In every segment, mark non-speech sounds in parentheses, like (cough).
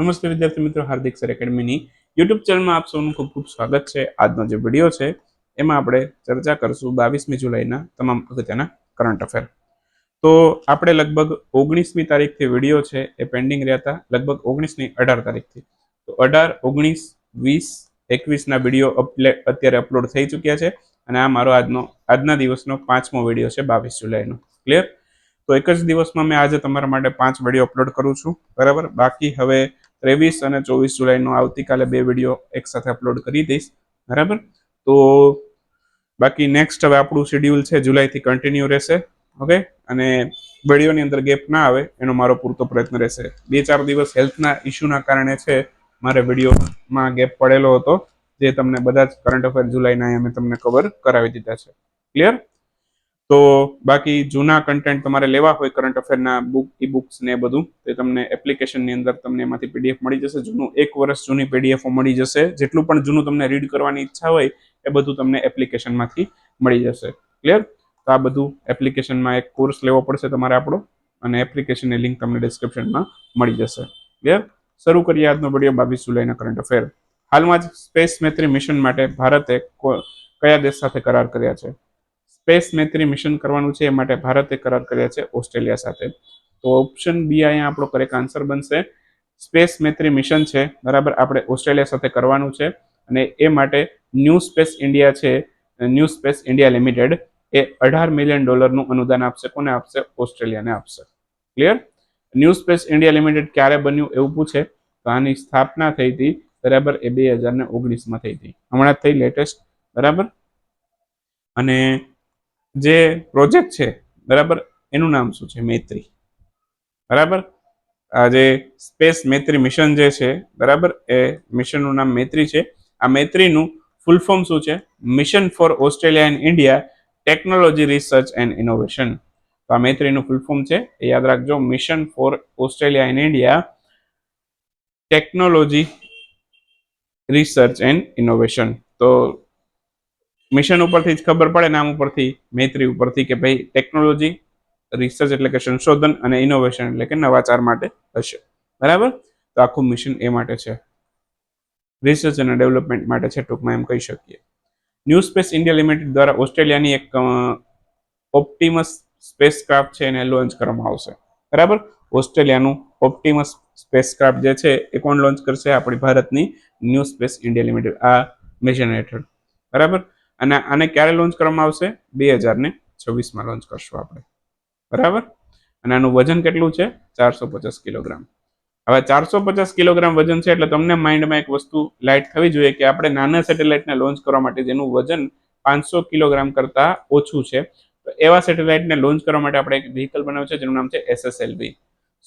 નમસ્તે વિદ્યાર્થી મિત્રો, હાર્દિક સર એકેડમીની યુટ્યુબ ચેનલમાં આપ સૌનું ખૂબ ખૂબ સ્વાગત છે. આજનો જે વીડિયો છે, એમાં આપણે ચર્ચા કરશું બાવીસમી જુલાઈના તમામ અગત્યના કરંટ અફેર તો આપણે લગભગ ઓગણીસમી તારીખથી વીડિયો છે, એ પેન્ડિંગ રહ્યા હતા, લગભગ ઓગણીસની અઢાર તારીખથી. તો અઢાર, ઓગણીસ, વીસ, એકવીસના વીડિયો અત્યારે અપલોડ થઈ ચૂક્યા છે અને આ મારો આજનો, આજના દિવસનો પાંચમો વીડિયો છે, બાવીસ જુલાઈનો. ક્લિયર તો એક જ દિવસમાં મેં આજે તમારા માટે પાંચ વીડિયો અપલોડ કરું છું. બરાબર? બાકી હવે ત્રેવીસ અને ચોવીસ જુલાઈનો આવતીકાલે બે વીડિયો એક સાથે અપલોડ કરી દઈશ. બરાબર? તો બાકી નેક્સ્ટ હવે આપણું શેડ્યુલ છે, જુલાઈથી કન્ટિન્યુ રહેશે. ઓકે અને વિડીયોની અંદર ગેપ ના આવે, એનો મારો પૂરતો પ્રયત્ન રહેશે. બે ચાર દિવસ હેલ્થના ઇસ્યુના કારણે છે, મારે વિડીયોમાં ગેપ પડેલો હતો, જે તમને બધા જ કરંટ અફેર જુલાઈના અમે તમને કવર કરાવી દીધા છે. ક્લિયર તો બાકી જૂના કન્ટેન્ટ તમારે લેવા હોય કરંટ અફેરના બુક ઈ બુક્સ ને બધું, તે તમને એપ્લિકેશનની અંદર તમને એમાંથી પીડીએફ મળી જશે. જૂનું એક વર્ષ જૂની પીડીએફ મળી જશે. જેટલું પણ જૂનું તમને રીડ કરવાની ઈચ્છા હોય, એ બધું તમને એપ્લિકેશનમાંથી મળી જશે. ક્લિયર તો આ બધું એપ્લિકેશનમાં એક કોર્સ લેવો પડશે તમારે આપણો, અને એપ્લિકેશનની લિંક તમને ડિસ્ક્રિપ્શનમાં મળી જશે. ક્લિયર શરૂ કરીએ આજનો વીડિયો બાવીસ જુલાઈના કરંટ અફેર હાલમાં જ સ્પેસ મૈત્રી મિશન માટે ભારતે કયા દેશ સાથે કરાર કર્યા છે? સ્પેસ મૈત્રી મિશન કરવાનું છે એ માટે ભારતે કરાર કર્યા છે ઓસ્ટ્રેલિયા સાથે. તો ઓપ્શન બી અહીંયા આપણો કરેક્ટ આન્સર બનશે. સ્પેસ મૈત્રી મિશન છે, બરાબર, આપણે ઓસ્ટ્રેલિયા સાથે કરવાનું છે અને એ માટે ન્યૂ સ્પેસ ઇન્ડિયા છે, ન્યૂ સ્પેસ ઇન્ડિયા લિમિટેડ એ અઢાર મિલિયન ડોલરનું અનુદાન આપશે, કોને આપશે? ઓસ્ટ્રેલિયાને આપશે. Clear? New space India limited ક્યારે બન્યું એવું પૂછે? તો આની સ્થાપના થઈ હતી, બરાબર, એ બે હજાર ને ઓગણીસમાં થઈ હતી. હમણાં થઈ લેટેસ્ટ, બરાબર? અને જે પ્રોજેક્ટ છે, બરાબર? એનું નામ શું છે? મૈત્રી. બરાબર? આ જે સ્પેસ મૈત્રી મિશન જે છે, બરાબર? એ મિશનનું નામ મૈત્રી છે. આ મૈત્રીનું ફૂલ ફોર્મ શું છે? Mission for Australia and India technology research and innovation. તો આ મૈત્રીનું ફૂલ ફોર્મ છે. એ યાદ રાખજો, mission for Australia and India technology research and innovation. તો મિશન ઉપરથી જ ખબર પડે નામ ઉપરથી, મૈત્રી ઉપરથી કે ભાઈ ટેકનોલોજી રિસર્ચ એટલે કે સંશોધન અને ઇનોવેશન એટલે કે નવાચાર માટે હશે. બરાબર? તો આખું મિશન એ માટે છે. રિસર્ચ અને ડેવલપમેન્ટ માટે છે ટૂંકમાં એમ કહી શકીએ. ન્યૂ સ્પેસ ઇન્ડિયા લિમિટેડ દ્વારા ઓસ્ટ્રેલિયાની એક ઓપ્ટિમસ સ્પેસ ક્રાફ્ટ છે એને લોન્ચ કરવામાં આવશે. બરાબર? ઓસ્ટ્રેલિયાનું ઓપ્ટિમસ સ્પેસ ક્રાફ્ટ જે છે એ કોણ લોન્ચ કરશે? આપણી ભારતની ન્યૂ સ્પેસ ઇન્ડિયા લિમિટેડ આ મિશન હેઠળ. બરાબર? અને આને ક્યારે લોન્ચ કરવામાં આવશે? બે હજારને છવ્વીસમાં લોન્ચ કરશું આપણે. બરાબર? અને આનું વજન કેટલું છે? ચારસો પચાસ કિલોગ્રામ. હવે ચારસો પચાસ કિલોગ્રામ વજન છે એટલે તમને માઇન્ડમાં એક વસ્તુ લાઇટ થવી જોઈએ કે આપણે નાના સેટેલાઇટને લોન્ચ કરવા માટે જેનું વજન પાંચસો કિલોગ્રામ કરતાં ઓછું છે, તો એવા સેટેલાઇટને લોન્ચ કરવા માટે આપણે એક વ્હીકલ બનાવ્યું છે, જેનું નામ છે SSLV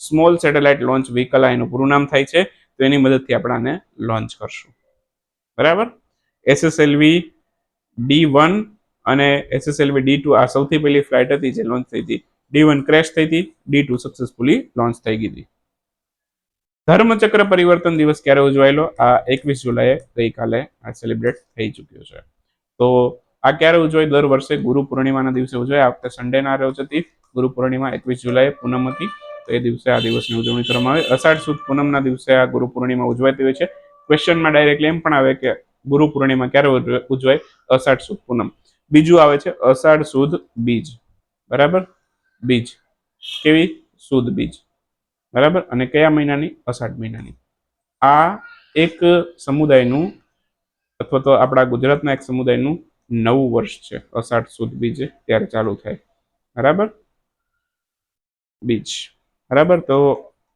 small satellite launch vehicle આ એનું પૂરું નામ થાય છે, તો એની મદદથી આપણે આને લોન્ચ કરશું. બરાબર? એસએસએલવી ડી વન અને એસએસએલવી ડી ટુ આ સૌથી પહેલી ફ્લાઇટ હતી જે લોન્ચ થઈ હતી. ડી વન ક્રેશ થઈ હતી, ડી ટુ સક્સેસફુલી લોન્ચ થઈ ગઈ હતી. ધર્મચક્ર પરિવર્તન દિવસ ક્યારે ઉજવાયેલો? આ એકવીસ જુલાઈએ ગઈકાલે આ સેલિબ્રેટ થઈ ચૂક્યો છે. તો આ ક્યારે ઉજવાય? દર વર્ષે ગુરુ પૂર્ણિમાના દિવસે ઉજવાય. આ વખતે સન્ડેના રોજ હતી. ગુરુ પૂર્ણિમા એકવીસ જુલાઈએ પૂનમ હતી. તો એ દિવસે આ દિવસની ઉજવણી કરવામાં આવે. અષાઢ સુદ પૂનમના દિવસે આ ગુરુ પૂર્ણિમા ઉજવાતી હોય છે. ક્વેશ્ચનમાં ડાયરેક્ટલી એમ પણ આવે કે ગુરુ પૂર્ણિમા ક્યારે ઉજવાય? અષાઢ સુદ પૂનમ. બીજું આવે છે અષાઢ સુદ બીજ. બરાબર? બીજ. કેવી? સુદ બીજ. બરાબર? અને કયા મહિનાની? અષાઢ મહિનાની. આ એક સમુદાયનું અથવા તો આપણા ગુજરાતના એક સમુદાયનું નવું વર્ષ છે. અષાઢ સુદ બીજ ત્યારે ચાલુ થાય. બરાબર? બીજ. બરાબર? તો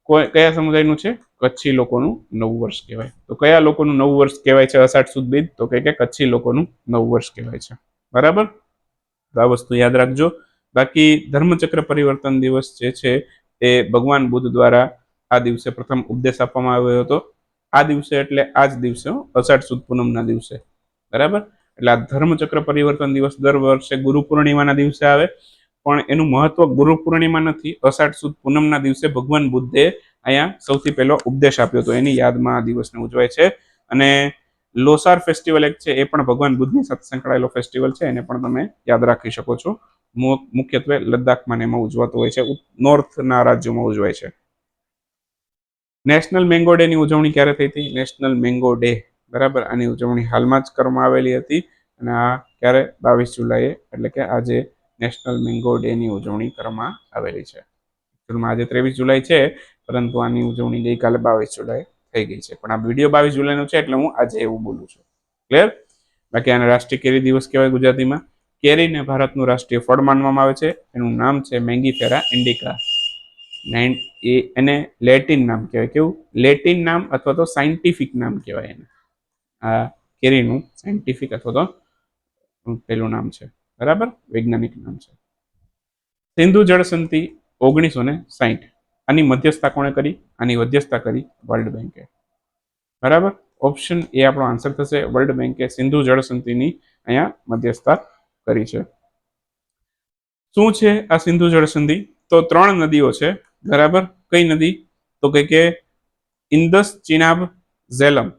કોઈ કયા સમુદાયનું છે? કચ્છી લોકોનું નવું વર્ષ કહેવાય. તો કયા લોકોનું નવું વર્ષ કહેવાય છે અષાઢ સુદ બીજ તો કે કચ્છી લોકોનું નવું વર્ષ કહેવાય છે. બરાબર? તો આ વસ્તુ યાદ રાખજો. બાકી ધર્મચક્ર પરિવર્તન દિવસ જે છે એ ભગવાન બુદ્ધ દ્વારા આ દિવસે પ્રથમ ઉપદેશ આપવામાં આવ્યો હતો. આ દિવસે એટલે આ જ દિવસે અષાઢ સુદ પૂનમના દિવસે. બરાબર? એટલે આ ધર્મચક્ર પરિવર્તન દિવસ દર વર્ષે ગુરુ પૂર્ણિમાના દિવસે આવે. પણ એનું મહત્વ ગુરુ પૂર્ણિમા નથી. અષાઢ સુદ પૂનમના દિવસે ભગવાન બુદ્ધે અહીંયા સૌથી પહેલો ઉપદેશ આપ્યો હતો, એની યાદમાં આ દિવસને ઉજવાય છે. અને લોસાર ફેસ્ટિવલ એક છે, એ પણ ભગવાન બુદ્ધની સાથે સંકળાયેલો ફેસ્ટિવલ છે, એને પણ તમે યાદ રાખી શકો છો. મુખ્યત્વે લદ્દાખમાં એમાં ઉજવાતો હોય છે નોર્થના રાજ્યોમાં ઉજવાય છે. નેશનલ મેંગો ડે ની ઉજવણી ક્યારે થઈ હતી? નેશનલ મેંગો ડે, બરાબર? આની ઉજવણી હાલમાં જ કરવામાં આવેલી હતી અને આ ક્યારે? બાવીસ જુલાઈએ, એટલે કે આજે નેશનલ મેંગો ડે ની ઉજવણી કરવામાં આવેલી છે. આજે ત્રેવીસ જુલાઈ છે પરંતુ આની ઉજવણી ગઈકાલે બાવીસ જુલાઈ થઈ ગઈ છે. પણ આ વીડિયો બાવીસ જુલાઈનો છે એટલે હું આજે એવું બોલું છું. ક્લિયર બાકી આને રાષ્ટ્રીય કેરી દિવસ કહેવાય ગુજરાતીમાં. કેરીને ભારતનું રાષ્ટ્રીય ફળ માનવામાં આવે છે. એનું નામ છે મેંગીફેરા ઇન્ડિકા. નાઇન એ એને લેટિન નામ કહેવાય. કેવું? લેટિન નામ અથવા તો સાયન્ટિફિક નામ કહેવાય એને. આ કેરીનું સાયન્ટિફિક અથવા તો પેલું નામ છે. બરાબર? વૈજ્ઞાનિક નામ છે. સિંધુ જળસંધિ ઓગણીસો ને સાહીઠ આની મધ્યસ્થતા કોણે કરી? આની મધ્યસ્થતા કરી વર્લ્ડ બેંકે. બરાબર? ઓપ્શન એ આપણો આન્સર થશે. વર્લ્ડ બેંકે સિંધુ જળ સંધિની અહીંયા મધ્યસ્થતા કરી છે. શું છે આ સિંધુ જળ સંધિ તો ત્રણ નદીઓ છે. બરાબર? કઈ નદી? તો કે કે ઇન્દસ ચિનાબ ઝેલમ.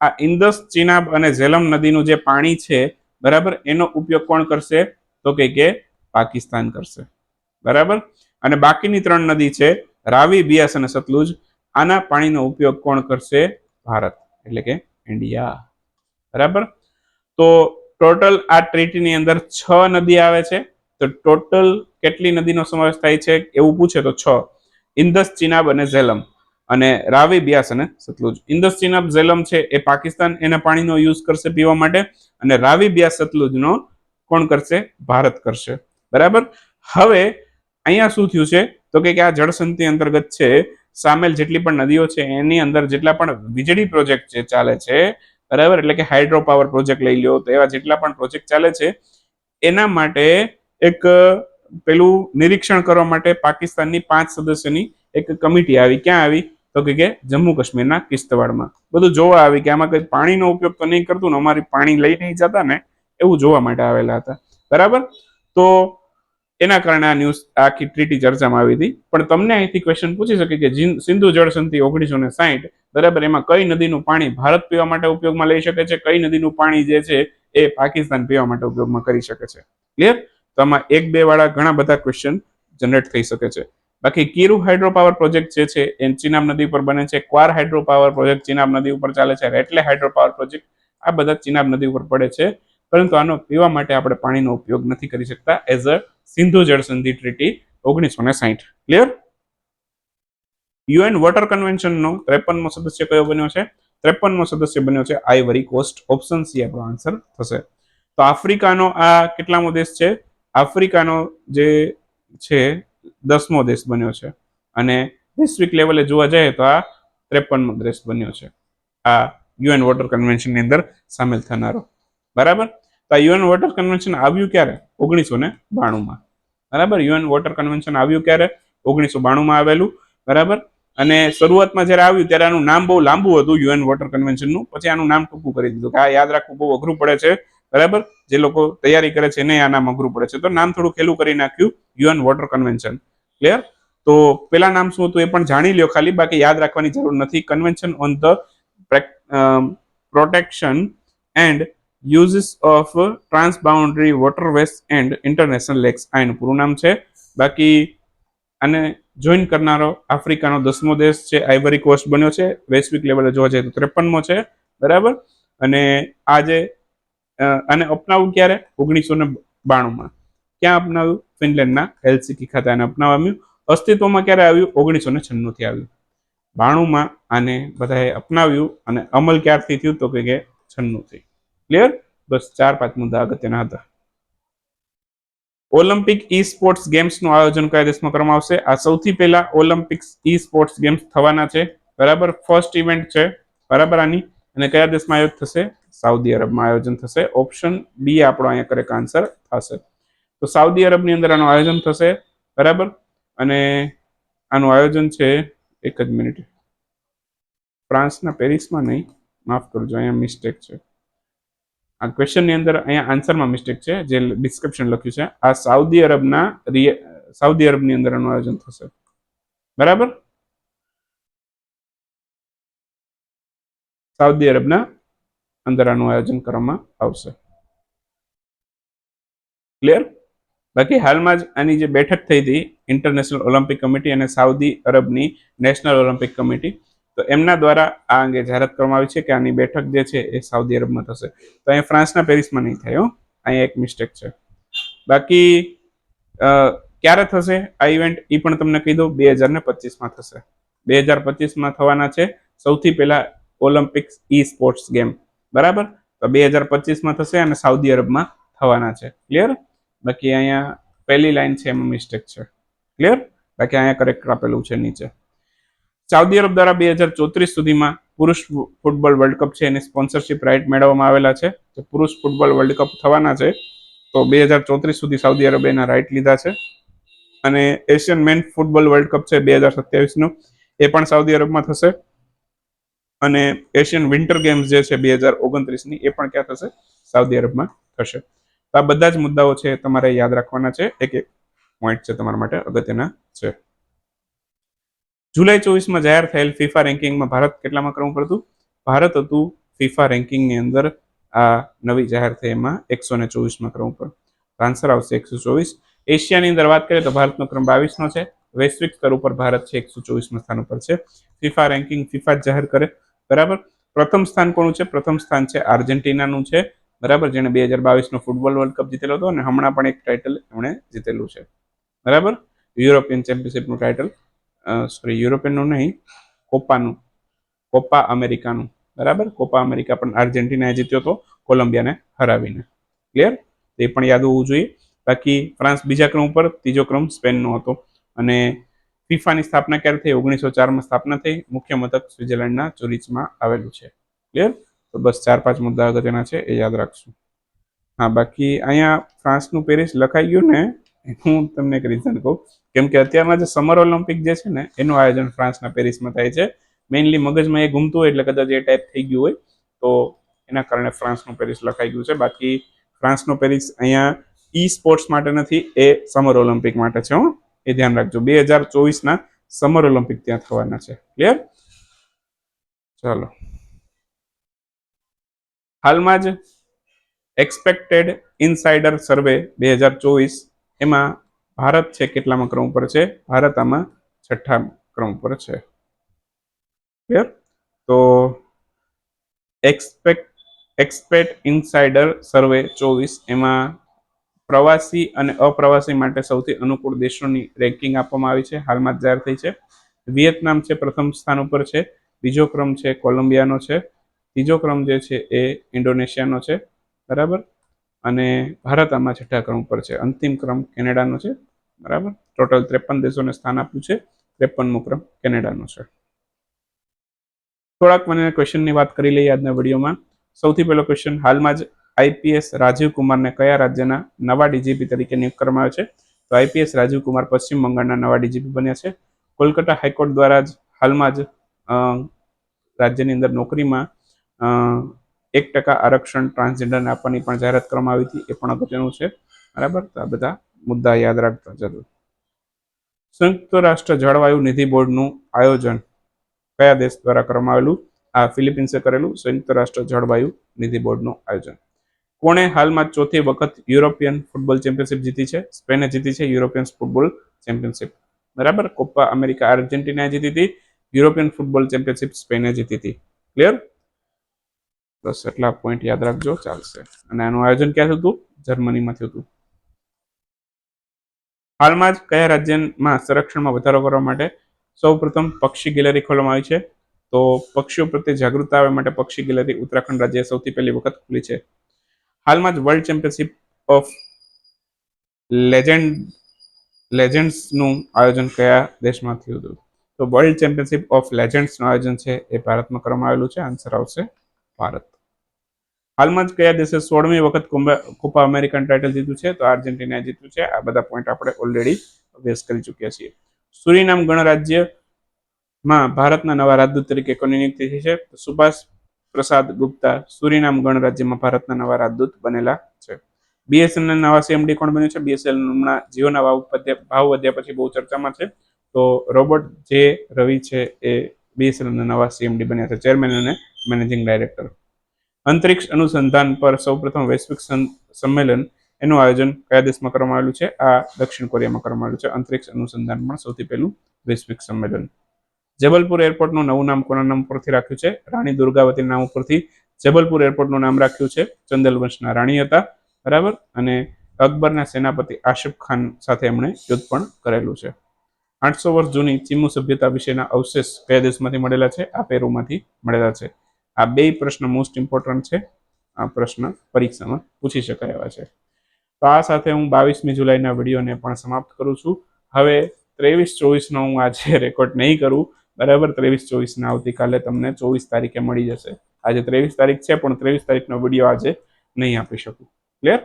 આ ઇન્દસ ચિનાબ અને ઝેલમ નદીનું જે પાણી છે, બરાબર? એનો ઉપયોગ કોણ કરશે? તો કે કે પાકિસ્તાન કરશે. બરાબર? અને બાકીની ત્રણ નદી છે રાવી, બિયાસ અને સતલુજ આના પાણીનો ઉપયોગ કોણ કરશે? ભારત, એટલે કે ઇન્ડિયા. બરાબર? તો ટોટલ આ ટ્રીટીની અંદર છ નદી આવે છે. તો ટોટલ કેટલી નદીનો સમાવેશ થાય છે? એવું પૂછે તો છ. ઇન્દસ, ચિનાબ અને ઝેલમ. અને રાવી, બિયાસ અને સતલુજ. ઇન્દસ, ચિનાબ, ઝેલમ છે એ પાકિસ્તાન એના પાણીનો યુઝ કરશે પીવા માટે અને રાવી, બિયાસ, સતલુજનો કોણ કરશે? ભારત કરશે. બરાબર? હવે અહીંયા શું થયું છે? તો કે આ જળસંધિ અંતર્ગત છે, સામેલ જેટલી પણ નદીઓ છે, એની અંદર જેટલા પણ વીજળી પ્રોજેક્ટ જે ચાલે છે, બરાબર? એટલે કે હાઇડ્રો પાવર પ્રોજેક્ટ લઈ લો તો એવા જેટલા પણ પ્રોજેક્ટ ચાલે છે, એના માટે એક પેલું નિરીક્ષણ કરવા માટે પાકિસ્તાનની પાંચ સદસ્યની એક કમિટી આવી. ક્યાં આવી? તો કે કે જમ્મુ કાશ્મીરના કિસ્તવાડમાં બધું જોવા આવી કે આમાં કઈ પાણીનો ઉપયોગ તો નહીં કરતું ને અમારી પાણી લઈ નહીં જતા ને, એવું જોવા માટે આવેલા હતા. બરાબર? તો એના કારણે આ ન્યૂઝ આખી ટ્રીટી ચર્ચામાં આવી હતી. પણ તમને અહીંથી ક્વેશ્ચન પૂછી શકે કે સિંધુ જળ સંધિ ઓગણીસો ને સાહીઠ, બરાબર, એમાં કઈ નદીનું પાણી ભારત પીવા માટે ઉપયોગમાં લઈ શકે છે? કઈ નદીનું પાણી જે છે એ પાકિસ્તાન પીવા માટે ઉપયોગમાં કરી શકે છે? ક્લિયર તો આમાં એક, બે વાળા ઘણા બધા ક્વેશ્ચન જનરેટ થઈ શકે છે. બાકી કીરુ હાઇડ્રો પાવર પ્રોજેક્ટ જે છે એ ચિનાબ નદી ઉપર બને છે. Kwar hydro power project Chenab નદી ઉપર ચાલે છે. રેટલે હાઇડ્રો પાવર પ્રોજેક્ટ આ બધા ચિનાબ નદી ઉપર પડે છે. પરંતુ આનો પીવા માટે આપણે પાણીનો ઉપયોગ નથી કરી શકતા. એઝ અ સિંધુ જળ સંધિ ટ્રીટી ઓગણીસો ને સાહીઠ ક્લિયર યુએન વોટર કન્વેન્શનનો ત્રેપનમો સદસ્ય કયો બન્યો છે? ત્રેપનમો સદસ્ય બન્યો છે આઈવરી કોસ્ટ ઓપ્શન સી આપણો આન્સર થશે. તો આફ્રિકાનો આ કેટલામો દેશ છે? આફ્રિકાનો જે છે, દસમો દેશ બન્યો છે. અને વૈશ્વિક લેવલે જોવા જઈએ તો આ ત્રેપનમો દેશ બન્યો છે. આ યુએન વોટર કન્વેન્શનની અંદર સામેલ થનારો. બરાબર? તો આ યુએન વોટર કન્વેન્શન આવ્યું ક્યારે? ઓગણીસો ને બાણુંમાં. બરાબર? યુએન વોટર કન્વેન્શન આવ્યું ક્યારે? ઓગણીસો બાણુંમાં આવેલું. બરાબર? અને શરૂઆતમાં જ્યારે આવ્યું ત્યારે આનું નામ બહુ લાંબુ હતું યુએન વોટર કન્વેન્શનનું પછી આનું નામ ટૂંકું કરી દીધું કે આ યાદ રાખવું બહુ અઘરું પડે છે. બરાબર? જે લોકો તૈયારી કરે છે એને આ નામ અઘરું પડે છે. તો નામ થોડું ખેલું કરી નાખ્યું યુએન વોટર કન્વેન્શન ક્લિયર તો પેલા નામ શું હતું એ પણ જાણી લ્યો ખાલી. બાકી યાદ રાખવાની જરૂર નથી. Convention on the protection and uses of transboundary waterways and international lakes આ એનું પૂરું નામ છે. બાકી આને જોઈન કરનારો આફ્રિકાનો દસમો દેશ છે આઈવરી કોસ્ટ બન્યો છે. વૈશ્વિક લેવલે જોવા જઈએ તો ત્રેપનમો છે. બરાબર? અને આજે આને અપનાવવું ક્યારે? ઓગણીસો ને બાણુંમાં. ક્યાં અપનાવ્યું? ફિનલેન્ડના હેલ્સિકી ખાતે આને અપનાવ્યું અસ્તિત્વમાં ક્યારે આવ્યું? ઓગણીસો ને છન્નુંથી આવ્યું. બાણુંમાં આને બધાએ અપનાવ્યું અને અમલ ક્યારથી થયું? તો કે છન્નુંથી. ક્લિયર બસ, ચાર પાંચ મુદ્દા અગત્યના હતા. ઓલિમ્પિક ઈ સ્પોર્ટ્સ ગેમ્સનું આયોજન કયા દેશમાં કરવામાં આવશે? આ સૌથી પહેલા ઓલિમ્પિક્સ ઈ સ્પોર્ટ્સ ગેમ્સ થવાના છે. બરાબર ફર્સ્ટ ઇવેન્ટ છે. બરાબર આની. અને કયા દેશમાં આયોજન થશે? સાઉદી અરબમાં આયોજન થશે. ઓપ્શન બી આપણો અહીંયા કરેક્ટ આન્સર થશે. તો સાઉદી અરબની અંદર આનું આયોજન થશે. બરાબર? અને આનું આયોજન છે એક જ મિનિટ. ફ્રાન્સના પેરિસમાં નહીં. માફ કરજો, અહીંયા મિસ્ટેક છે. આ ક્વેશ્ચનની અંદર અહીંયા આન્સરમાં મિસ્ટેક છે, જે ડિસ્ક્રિપ્શન લખ્યું છે. આ સાઉદી અરબના સાઉદી અરબની અંદર આનું આયોજન થશે. બરાબર? સાઉદી અરબના અંદર આનું આયોજન કરવામાં આવશે. ક્લિયર બાકી હાલમાં જ આની જે બેઠક થઈ હતી ઇન્ટરનેશનલ ઓલિમ્પિક કમિટી અને સાઉદી અરબની નેશનલ ઓલિમ્પિક કમિટી તો એમના દ્વારા આ અંગે જાહેરાત કરવામાં આવી છે કે આની બેઠક જે છે એ સાઉદી અરબમાં થશે. તો અહીંયા ફ્રાન્સના પેરિસમાં નહીં થાય અહીંયા એક મિસ્ટેક છે. બાકી ક્યારે થશે આ ઇવેન્ટ? એ પણ તમને કહી દઉં, બે હજાર ને પચીસમાં થશે. બે હજાર પચીસમાં થવાના છે સૌથી પહેલા ઓલિમ્પિક્સ ઈ સ્પોર્ટ્સ ગેમ બરાબર? તો બે હજાર પચીસમાં થશે અને સાઉદી અરબમાં થવાના છે. ક્લિયર બાકી અહીંયા પહેલી લાઈન છે એમાં મિસ્ટેક છે. ક્લિયર બાકી અહીંયા કરેક્ટ આપેલું છે નીચે. સાઉદી અરબ દ્વારા બે હજાર ચોત્રીસ સુધીમાં પુરુષ ફૂટબોલ વર્લ્ડ કપ છે, એની સ્પોન્સરશિપ રાઇટ મેળવવામાં આવેલા છે. જે પુરુષ ફૂટબોલ વર્લ્ડ કપ થવાના છે, તો બે હજાર ચોત્રીસ સુધી સાઉદી અરબે એના રાઇટ લીધા છે. અને Asian men football world cup છે બે હજાર સત્યાવીસનું, એ પણ સાઉદી અરબમાં થશે. અને એશિયન વિન્ટર ગેમ્સ જે છે બે હજાર ઓગણત્રીસની, એ પણ ક્યાં થશે? સાઉદી અરબમાં થશે. તો આ બધા જ મુદ્દાઓ છે તમારે યાદ રાખવાના છે. એક એક પોઈન્ટ છે તમારા માટે અગત્યના છે. જુલાઈ ચોવીસમાં જાહેર થયેલ ફીફા રેન્કિંગમાં ભારત કેટલામાં ક્રમ પર હતું? ભારત હતું ફિફા રેન્કિંગની અંદર આ નવી જાહેર થઈ એમાં એકસો ને ચોવીસમાં ક્રમ પર આન્સર આવશે એકસો ચોવીસ. એશિયાની અંદર વાત કરીએ તો ભારતનો ક્રમ બાવીસનો છે. વૈશ્વિક સ્તર ઉપર ભારત છે એકસો ચોવીસમાં સ્થાન ઉપર છે. ફીફા રેન્કિંગ ફિફા જાહેર કરે. બરાબર? પ્રથમ સ્થાન કોનું છે? પ્રથમ સ્થાન છે આર્જેન્ટિનાનું છે. બરાબર? જેણે બે હજાર બાવીસનો ફૂટબોલ વર્લ્ડ કપ જીતેલો હતો અને હમણાં પણ એક ટાઇટલ એમણે જીતેલું છે. બરાબર? યુરોપિયન ચેમ્પિયનશિપનું ટાઇટલ સોરી યુરોપિયનનું નહીં કોપાનું કોપા અમેરિકાનું, બરાબર? કોપા અમેરિકા પણ આર્જેન્ટિનાએ જીત્યો હતો કોલંબિયાને હરાવીને. ક્લિયર એ પણ યાદ હોવું જોઈએ. બાકી ફ્રાન્સ બીજા ક્રમ ઉપર, ત્રીજો ક્રમ સ્પેનનો હતો. અને ફિફાની સ્થાપના ક્યારે થઈ? ઓગણીસો ચારમાં સ્થાપના થઈ. મુખ્ય મથક સ્વિટરલેન્ડના ચોરીચમાં આવેલું છે. ક્લિયર તો બસ ચાર પાંચ મુદ્દા અગત્યના છે, એ યાદ રાખશું. હા, બાકી અહીંયા ફ્રાન્સનું પેરિસ લખાઈ ગયું ને હું તમને એક રીઝન કહું. કેમ કે અત્યારના જે સમર ઓલિમ્પિક જે છે ને, એનું આયોજન ફ્રાન્સના પેરિસમાં થાય છે. મેઇનલી મગજમાં એ ઘૂમતું હોય એટલે કદાચ એ ટાઈપ થઈ ગયું હોય. તો એના કારણે ફ્રાન્સનું પેરિસ લખાઈ ગયું છે. બાકી ફ્રાન્સનું પેરિસ અહીંયા ઈ સ્પોર્ટ્સ માટે નથી, એ સમર ઓલિમ્પિક માટે છે હું. એ ધ્યાન રાખજો. બે હજાર ચોવીસના સમર ઓલિમ્પિક ત્યાં થવાના છે. ક્લિયર ચાલો. હાલમાં જ એક્સપેક્ટેડ ઇનસાઇડર સર્વે બે હજાર ચોવીસ એમાં ભારત છે કેટલામાં ક્રમ ઉપર છે? ભારત આમાં છઠ્ઠા ક્રમ ઉપર છે. ક્લિયર તો એક્સપેક્ટ એક્સપેક્ટ ઇનસાઇડર સર્વે ચોવીસ, એમાં પ્રવાસી અને અપ્રવાસી માટે સૌથી અનુકૂળ દેશોની રેન્કિંગ આપવામાં આવી છે. હાલમાં જાહેર થઈ છે. વિયેતનામ છે, પ્રથમ સ્થાન ઉપર છે. બીજો ક્રમ છે, કોલંબિયાનો છે. ત્રીજો ક્રમ જે છે એ ઇન્ડોનેશિયાનો છે. બરાબર? અને ભારત આમાં છઠ્ઠા ક્રમ પર છે. અંતિમ ક્રમ કેનેડાનો છે. બરાબર? ટોટલ ત્રેપન દેશોને સ્થાન આપ્યું છે. ત્રેપનમો ક્રમ કેનેડાનો છે. થોડાક મને ક્વેશ્ચનની વાત કરી લઈએ આજના વિડીયોમાં. સૌથી પહેલો ક્વેશ્ચન હાલમાં જ આઈપીએસ રાજીવ કુમારને કયા રાજ્યના નવા ડીજીપી તરીકે નિયુક્ત કરવામાં આવ્યો છે? તો આઈપીએસ રાજીવ કુમાર પશ્ચિમ બંગાળના નવા ડીજીપી બન્યા છે. કોલકાતા હાઈકોર્ટ દ્વારા જ હાલમાં જ રાજ્યની અંદર નોકરીમાં એક ટકા આરક્ષણ ટ્રાન્સજેન્ડરને આપવાની પણ જાહેરાત કરવામાં આવી હતી, એ પણ અગત્યનું છે. બરાબર? આ બધા મુદ્દા યાદ રાખતા જરૂર. સંયુક્ત રાષ્ટ્ર જળવાયુ નિધિ બોર્ડનું આયોજન કયા દેશ દ્વારા કરવામાં આવેલું? આ ફિલિપિન્સે કરેલું સંયુક્ત રાષ્ટ્ર જળવાયુ નિધિ બોર્ડનું આયોજન. કોણે હાલમાં ચોથી વખત યુરોપિયન ફૂટબોલ ચેમ્પિયનશિપ જીતી છે? સ્પેને જીતી છે, યુરોપિયન ફૂટબોલ ચેમ્પિયનશિપ. બરાબર? કોપા અમેરિકા આર્જેન્ટિનાએ જીતી હતી, યુરોપિયન ફૂટબોલ ચેમ્પિયનશિપ સ્પેને જીતી હતી. ક્લિયર? બસ એટલા પોઈન્ટ યાદ રાખજો, ચાલશે. અને આનું આયોજન ક્યાં થયું હતું? હતું. હાલમાં જ કયા રાજ્યમાં સંરક્ષણમાં વધારો કરવા માટે સૌપ્રથમ પક્ષી ગેલેરી ખોલવામાં આવી છે? તો પક્ષીઓ પ્રત્યે જાગૃતતા આવે માટે પક્ષી ગેલેરી ઉત્તરાખંડ રાજ્યએ સૌથી પહેલી વખત ખુલી છે. હાલમાં જ વર્લ્ડ ચેમ્પિયનશિપ ઓફ લેજેન્ડ લેજેન્ડ્સનું આયોજન કયા દેશમાં થયું હતું? તો વર્લ્ડ ચેમ્પિયનશિપ ઓફ લેજેન્ડ્સનું આયોજન છે એ ભારતમાં કરવામાં આવેલું છે. આન્સર આવશે ભારત હાલમાં જ કયા દેશે સોળમી વખત કોપા અમેરિકન ટાઇટલ જીત્યું છે, તો આર્જેન્ટિનાએ જીત્યું છે. આ બધા પોઈન્ટ આપણે ઓલરેડી અભ્યાસ કરી ચૂક્યા છીએ. સુરીનામ ગણરાજ્યમાં ભારતના નવા રાજદૂત તરીકે કોની નિયુક્તિ થઈ છે? સુભાષ પ્રસાદ ગુપ્તા સુરીનામ ગણરાજ્યમાં ભારતના નવા રાજદૂત બનેલા છે. બીએસએનએલ નવા સીએમડી કોણ બન્યું છે? બીએસએલ હમણાં જીઓના ભાવ ભાવ વધ્યા પછી બહુ ચર્ચામાં છે. તો રોબર્ટ જે રવિ છે એ બીએસએનએલ નવા સીએમડી બન્યા છે, ચેરમેન અને મેનેજિંગ ડાયરેક્ટર અંતરિક્ષ અનુસંધાન પર સૌપ્રથમ વૈશ્વિક સંમેલન એનું આયોજન કયા દેશમાં કરવામાં આવેલું છે? આ દક્ષિણ કોરિયામાં કરવામાં આવેલું છે. અંતરિક્ષ અનુસંધાન પણ સૌથી પહેલું વૈશ્વિક સંમેલન. જબલપુર એરપોર્ટનું નવું નામ કોના નામ પરથી રાખ્યું છે? રાણી દુર્ગાવતી નામ ઉપરથી જબલપુર એરપોર્ટનું નામ રાખ્યું છે. ચંદલ વંશના રાણી હતા. બરાબર? અને અકબરના સેનાપતિ આશિફ ખાન સાથે એમણે યુદ્ધ પણ કરેલું છે. આઠસો વર્ષ જૂની ચીમુ સભ્યતા વિશેના અવશેષ કયા દેશમાંથી મળેલા છે? આ પેરુમાંથી મળેલા છે. આ બે પ્રશ્ન મોસ્ટ ઇમ્પોર્ટન્ટ છે. આ પ્રશ્ન પરીક્ષામાં પૂછી શકાય એવા છે. તો આ સાથે હું બાવીસમી જુલાઈના વિડીયોને પણ સમાપ્ત કરું છું. હવે ત્રેવીસ ચોવીસનો હું આજે (laughs) રેકોર્ડ નહીં કરું. બરાબર ત્રેવીસ ચોવીસના આવતીકાલે તમને ચોવીસ તારીખે મળી જશે. આજે ત્રેવીસ તારીખ છે, પણ ત્રેવીસ તારીખનો વીડિયો આજે નહીં આપી શકું. ક્લિયર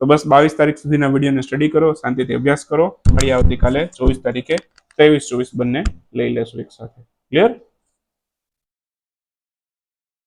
તો બસ બાવીસ તારીખ સુધીના વિડીયોને સ્ટડી કરો, શાંતિથી અભ્યાસ કરો. મળીએ આવતીકાલે ચોવીસ તારીખે ત્રેવીસ ચોવીસ બંને લઈ લેશું એક સાથે. ક્લિયર